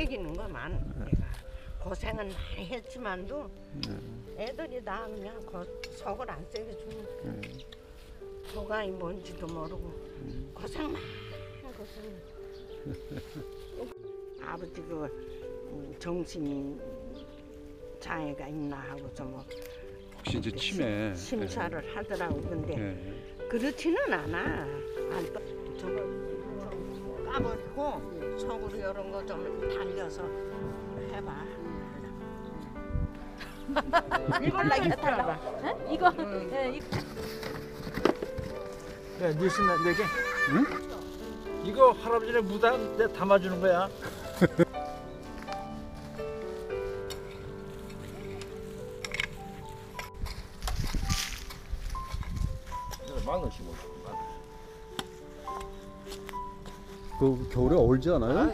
떼기는 거만. 내가 고생은 많이 했지만도 애들이 나 그냥 거, 속을 안 떼게 주면 도가이 뭔지도 모르고 고생 많이 고생 아버지 그 음, 정신 장애가 있나 하고 좀 혹시 이제 치매? 심사를 하더라고. 근데 예. 그렇지는 않아. 안 떠. 저거 좀 까버리고 속으로 이런 거 좀 달려서 해봐. 이걸 나게. 이거 예, 이거 야, 뉴스 네 개? 응? 이거 할아버지네 무다 내 담아주는 거야. 마늘 심어. 그 겨울에 얼지 않아요?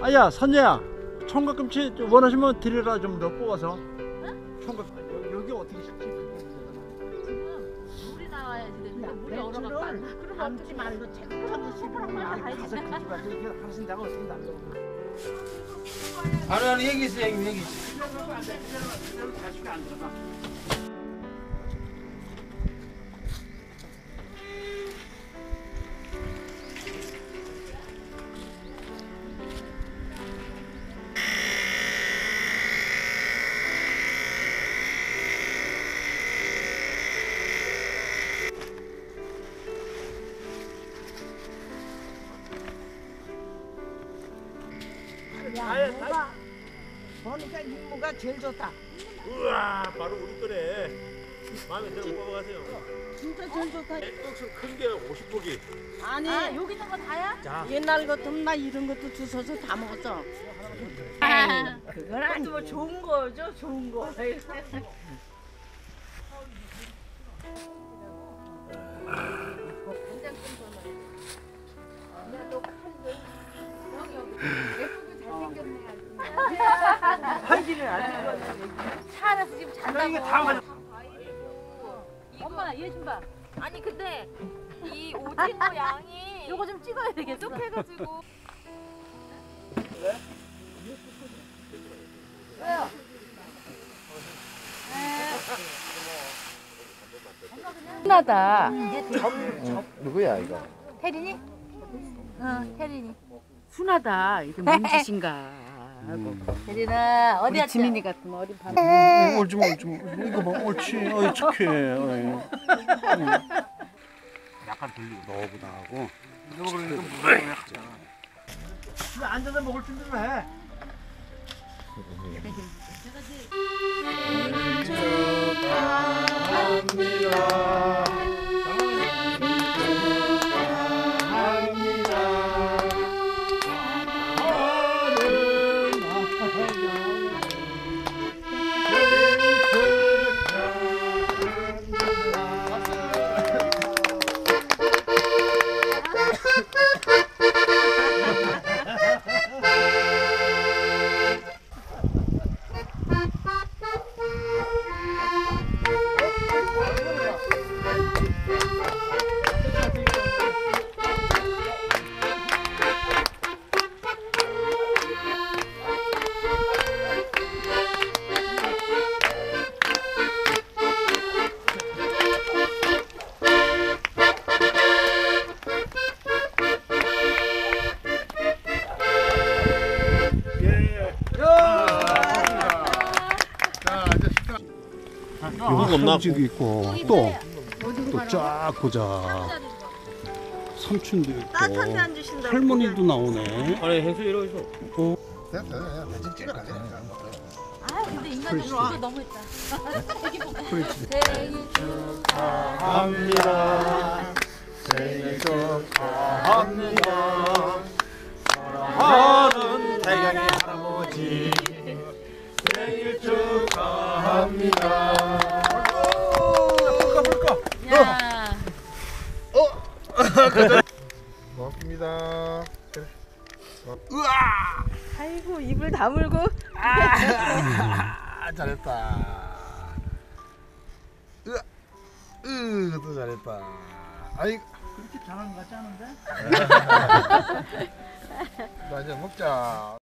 아야 선녀야, 총각김치 원하시면 드리라 좀 더 뽑아서. 총각 물이 얼어갖고 안. 그럼 담지 말고 책하고 싶으면 가서 그 집에 이렇게 하신 다고 어떻게 남겨? 아니 아니 여기 있어 여기 여기 있어. 야, 뭐가 보니까 이모가 제일 좋다. 우와 바로 우리 거네 마음에 들어 뽑아가세요 진짜 제일 좋다. 떡수 큰게 50포기 아니 아 여기 있는 거 다야? 옛날 같으면 나 이런 것도 주워서 다 먹었어. 그건 아니고. 뭐 좋은 거죠, 좋은 거. 차 안에서 지금 잔다고. 이게 다 맞아. 엄마 얘 좀 봐. 아니 근데 이 오징어 양이 요거 좀 찍어야 되겠어. 뚝해가지고 흔하다. 누구야 이거? 태린이? 응, 태린이. 순하다. 이게 뭔 짓인가. 하고. 태린아 어디 우리 갔지? 지민이 같은 어린 밤. 어, 옳지 마, 옳지 마. 이거 봐, 옳지. 어이 착해. 어이. 약간 돌리고 너보다 하고. 이거 그러니까 무서워 약간. 앉아서 먹을 준비를 해. 이거 없나지도 있고. 또. 또 쫙 보자. 삼촌도 있고. 할머니도 나오네. 아니 행수 이러고 있어. 아 근데 인간이 이거 너무 했다. 합니다. 생일 축하합니다. 사랑하는 태경이 할아버지 생일 축하합니다. 불까 불까. 야. 고맙습니다 아이고 입을 다물고 아, 잘했다. 으아, 으, 또 잘했다. 아이, 그렇게 잘하는 것 같지 않은데? 나 이제 먹자.